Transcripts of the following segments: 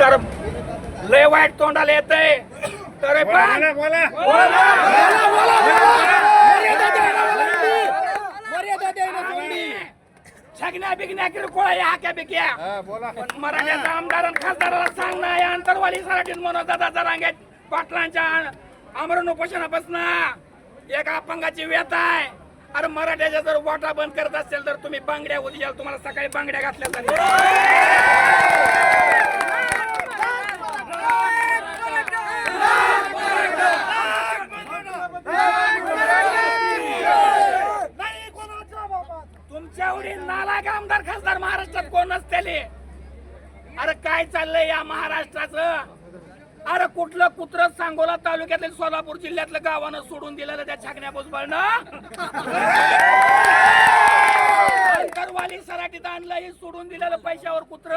तर लय वाईट तोंडाला येतंय. तर पण छगण्या बिगण्या किरकोळ या हाक्या बिक्या. पण मराठ्याचा आमदार आणि खासदाराला सांग ना या अंतरवाली सराटीत म्हणून दादा जरांगे पाटलांच्या आमरण उपोषणापासून एक अपंगाची व्यथा आहे. अरे मराठ्याच्या जर वाटा बंद करत असेल तर तुम्ही बांगड्या उद्या तुम्हाला सकाळी बांगड्या घातल्या जातील तुमच्या एवढी नालायक आमदार खासदार महाराष्ट्रात कोण नसतेले अरे काय चाललंय या महाराष्ट्राचं? अरे कुठलं कुत्र सांगोला तालुक्यातील सोलापूर जिल्ह्यातलं गावानं सोडून दिलेलं त्या छाकण्या भुजबळनं? सराटीत आणलं हे सोडून दिलेलं पैशावर कुत्र.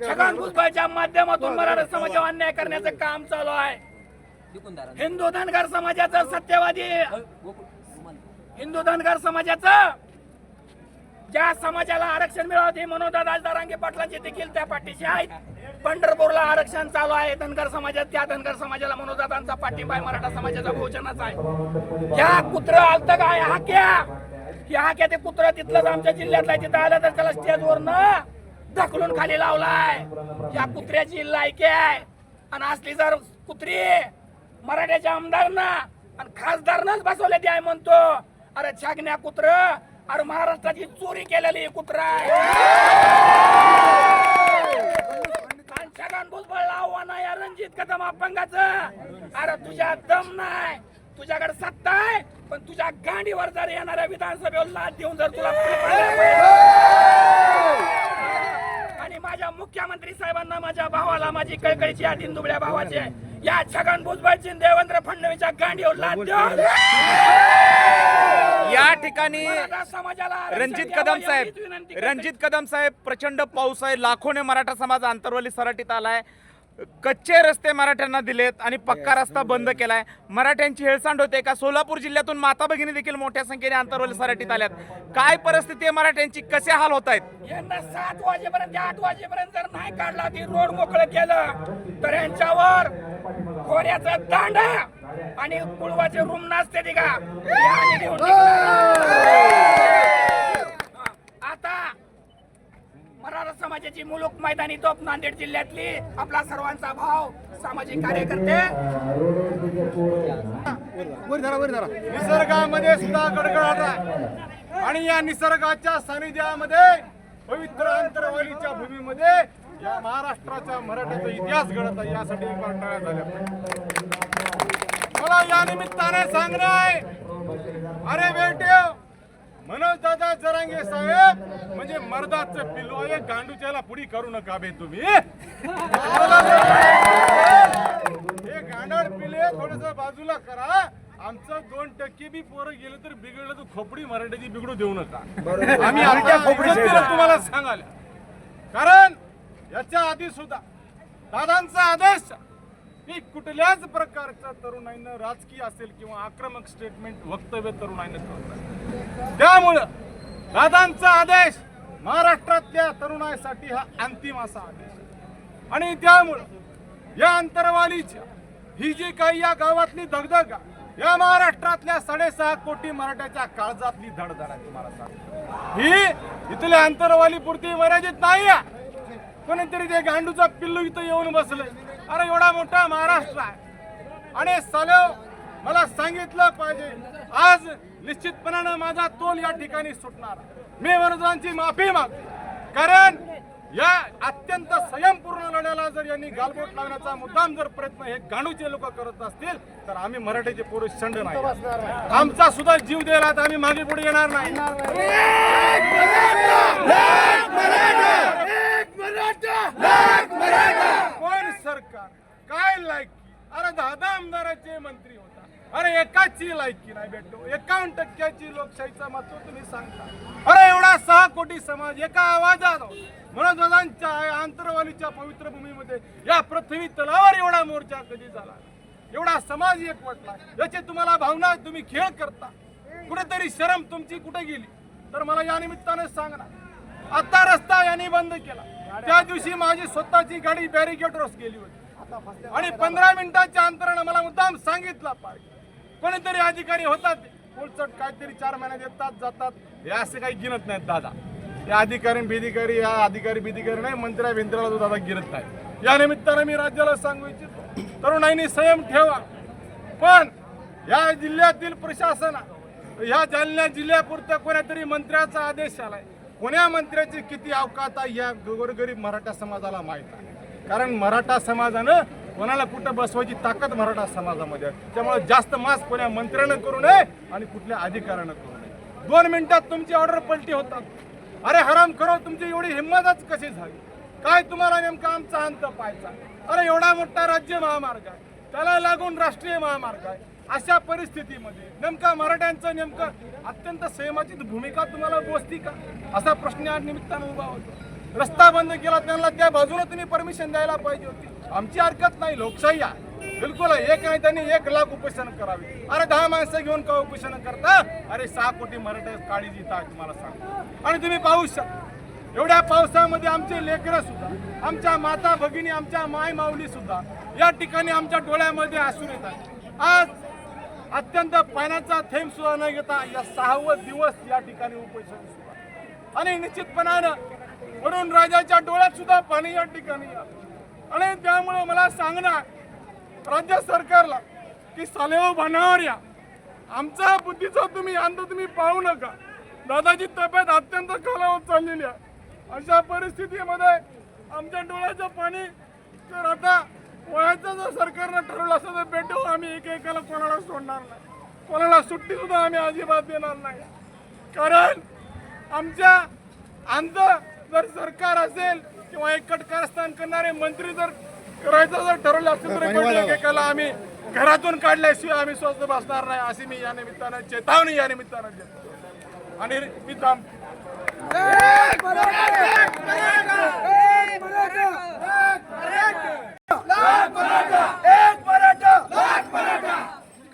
छगन भुजबळच्या माध्यमातून मराठा समाजावर अन्याय करण्याचं काम चालू आहे. हिंदू धनगर समाजाचं सत्यवादी. हिंदू धनगर समाजाचं ज्या समाजाला आरक्षण मिळावं म्हणून दादा दारांगे पाटलांचे देखील त्या पाठीशी आहेत. पंढरपूरला आरक्षण चालू आहे. धनगर समाजात त्या धनगर समाजाला मनोदादांचा पाठिंबा आहे. मराठा समाजाचा भोजनाचा आहे. ह्या कुत्र आलत काय? हाक्या की हाक्या ते कुत्र? तिथलंच आमच्या जिल्ह्यातला तिथं आलं तर त्याला स्टेजवर न ढकलून खाली लावलाय. या कुत्र्याची लायकी आहे. आणि असली जर कुत्री मराठ्याच्या आमदारना आणि खासदारनच बसवले ते आहे म्हणतो. अरे छागण्या कुत्र अरे महाराष्ट्राची चोरी केलेली ही कुत्र. आहे छगन भुजबळला आव्हान आहे या रणजित कदम अपंगाचं. अरे तुझ्या दम नाही. तुझ्याकडे सत्ता आहे पण तुझ्या गांडीवर जर येणाऱ्या विधानसभेवर लाद देऊन जर तुला आणि माझ्या मुख्यमंत्री साहेबांना माझ्या भावाला माझी कळकळीची यादी दुबळ्या भावाची आहे. या छगन भुजबळची देवेंद्र फडणवीसच्या गांडीवर लाद देऊन. ठिकाणी रणजित कदम साहेब. रणजित कदम साहेब प्रचंड पाऊस आहे. लाखोने मराठा समाज आंतरवली सराटीत आलाय. कच्चे रस्ते मराठ्यांना दिलेत आणि पक्का रस्ता बंद केलाय. मराठ्यांची हेळसांड होते का? सोलापूर जिल्ह्यातून माता भगिनी देखील मोठ्या संख्येने आंतरवली सराटीत आल्यात. काय परिस्थिती आहे मराठ्यांची? कसे हाल होत आहेत? यांना सात वाजेपर्यंत आठ वाजेपर्यंत जर नाही काढला ती रोड मोकळं केलं तर यांच्यावर खोऱ्याचा दांडा आणि कुळवाचे रूम नसते ती का हे आम्ही घेऊन निघणार. आता राज्याची समाजाची मुलुक मैदानी तोप नांदेड जिल्ह्यातली आपला सर्वांचा भाव सामाजिक कार्यकर्ते. निसर्गामध्ये सुद्धा गडगडाट आहे आणि या निसर्गाच्या सानिध्यामध्ये पवित्र अंतरवालीच्या भूमीमध्ये या महाराष्ट्राच्या मराठ्याचा इतिहास घडत आहे यासाठी एक टाळ्या झाल्या. मला या निमित्ताने सांगणं आहे अरे बेटे मनोज दादा जरांगे साहेब म्हणजे मर्दाचं पिल्लू आहे गांडूच्याला पुढी करू नका बे तुम्ही. हे गांडाळ पिले थोडस बाजूला करा. आमचं दोन टक्के बी पोरं गेलं तर बिघडलं तर खोपडी मराठीची बिघडू देऊ नका. आम्ही आमच्या तुम्हाला सांगाल कारण याच्या आधी सुद्धा दादांचा आदेश की कुठल्याच प्रकारच्या तरुणाईनं राजकीय असेल किंवा आक्रमक स्टेटमेंट वक्तव्य तरुणाईनं करत त्यामुळं दादांचा आदेश महाराष्ट्रातल्या तरुणाईसाठी हा अंतिम असा आदेश आणि त्यामुळं या अंतरवालीच्या ही जी काही या गावातली दगदग या महाराष्ट्रातल्या साडेसहा कोटी मराठ्याच्या काळजातली धडधड आहे तुम्हाला सांग ही इथल्या अंतरवाली पुरती मर्यादित नाही आहे. कोणीतरी ते गांडूचा पिल्लू इथं येऊन बसलंय. अरे एवढा मोठा महाराष्ट्र आहे. आणि सलव मला सांगितलं पाहिजे. आज निश्चितपणानं माझा तोल या ठिकाणी सुटणार. मी मनोजांची माफी माग कारण या अत्यंत संयमपूर्ण लढ्याला जर यांनी गालबोट लावण्याचा मुद्दाम जर प्रयत्न हे गांडूचे लोक करत असतील तर आम्ही मराठीचे पुरुष छंड नाही. आमचा सुद्धा जीव द्यायला तर आम्ही मागे पुढे येणार नाही. मराठा! काय लायकी अरे दहा आमदाराचे मंत्री होता. अरे एकाची लायकी नाही भेटतो एकावन्न टक्क्याची लोकशाहीचा महत्त्व तुम्ही सांगता. अरे एवढा सहा कोटी समाज एका आवाजात मनोजदांच्या आंतरवालीच्या पवित्र भूमीमध्ये या पृथ्वी तलावर एवढा मोर्चा कधी झाला? एवढा समाज एकवटला याची तुम्हाला भावना तुम्ही खेळ करता. कुठेतरी शरम तुमची कुठे गेली? तर मला या निमित्ताने सांगणार आता रस्ता यांनी बंद केला. त्या दिवशी माझी स्वतःची गाडी बॅरिकेडवर गेली होती. आणि पंधरा मिनिटाच्या अंतरानं मला मुद्दाम सांगितला कोणीतरी अधिकारी होतात पुढचट काहीतरी चार महिन्यात येतात जातात. हे असे काही गिनत नाहीत दादा. या अधिकारी भीधिकारी या अधिकारी भीधिकारी नाही मंत्र्या बिंत्र्याला तो दादा गिरत नाही. या निमित्तानं मी राज्याला सांगू इच्छितो तरुणाईनी संयम ठेवा. पण या जिल्ह्यातील प्रशासन ह्या जालन्या जिल्ह्यापुरत्या कोण्यातरी मंत्र्याचा आदेश आलाय. कोण्या मंत्र्याची किती अवकात आहे या गोरगरीब मराठा समाजाला माहीत आहे. कारण मराठा समाजानं कोणाला कुठं बसवायची ताकद मराठा समाजामध्ये आहे. त्यामुळे जास्त मास कोण्या मंत्र्यानं करू नये आणि कुठल्या अधिकाऱ्यानं करू नये. दोन मिनिटात तुमची ऑर्डर पलटी होतात. अरे हराम करो तुमची एवढी हिंमतच कशी झाली? काय तुम्हाला नेमका आमचा अंत पाहायचा? अरे एवढा मोठा राज्य महामार्ग आहे. त्याला लागून राष्ट्रीय महामार्ग आहे. अशा परिस्थितीमध्ये नेमका मराठ्यांचं नेमकं अत्यंत संयमाची भूमिका तुम्हाला बोसती का? असा प्रश्न या निमित्तानं उभा होतो. रस्ता बंद केला त्यांना त्या बाजूने तुम्ही परमिशन द्यायला पाहिजे होती. आमची हरकत नाही लोकशाही आहे. बिलकुल आहे. एक नाही त्यांनी एक लाख उपोषण करावे. अरे दहा माणसं घेऊन का उपोषण करता? अरे सहा कोटी मराठा काळी जिथं तुम्हाला सांगतो आणि तुम्ही पाहू शकता एवढ्या पावसामध्ये आमचे लेकरं सुद्धा आमच्या माता भगिनी आमच्या माय माऊली सुद्धा या ठिकाणी आमच्या डोळ्यामध्ये असून येतात. आज अत्यंत पाण्याचा थेंब सुद्धा न घेता या सहावं दिवस या ठिकाणी उपोषण सुरू आणि निश्चितपणानं म्हणून राजाच्या डोळ्यात सुद्धा पाणी या ठिकाणी आणि त्यामुळे मला सांगणार राज्य सरकारला की सालेव भानावर या. आमचा बुद्धीचा तुम्ही अंत तुम्ही पाहू नका. दादाची तब्येत अत्यंत खालावत चाललेली आहे. अशा परिस्थितीमध्ये आमच्या डोळ्याचं पाणी तर आता वयाचं जर सरकारनं ठरवलं असं तर भेटू आम्ही एकेकाला कोणाला सोडणार नाही. कोणाला सुट्टी सुद्धा आम्ही अजिबात देणार नाही. कारण आमच्या अंत जर सरकार असेल किंवा एक कारस्थान करणारे मंत्री जर करायचं जर ठरवलं असेल तर भेटू एकेकाला आम्ही घरातून काढल्याशिवाय आम्ही स्वस्त बसणार नाही अशी मी या निमित्तानं चेतावणी या निमित्तानं देतो. आणि मी थांबतो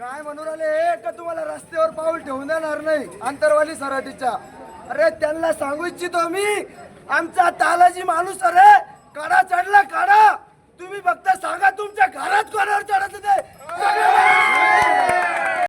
काय म्हणून आले का तुम्हाला रस्त्यावर पाऊल ठेवून देणार नाही आंतरवाली सराटीच्या. अरे त्यांना सांगू इच्छितो मी आमचा तालाजी माणूस अरे! काढा चढला काढा! तुम्ही फक्त सांगा तुमच्या घरात कोणावर चढत ते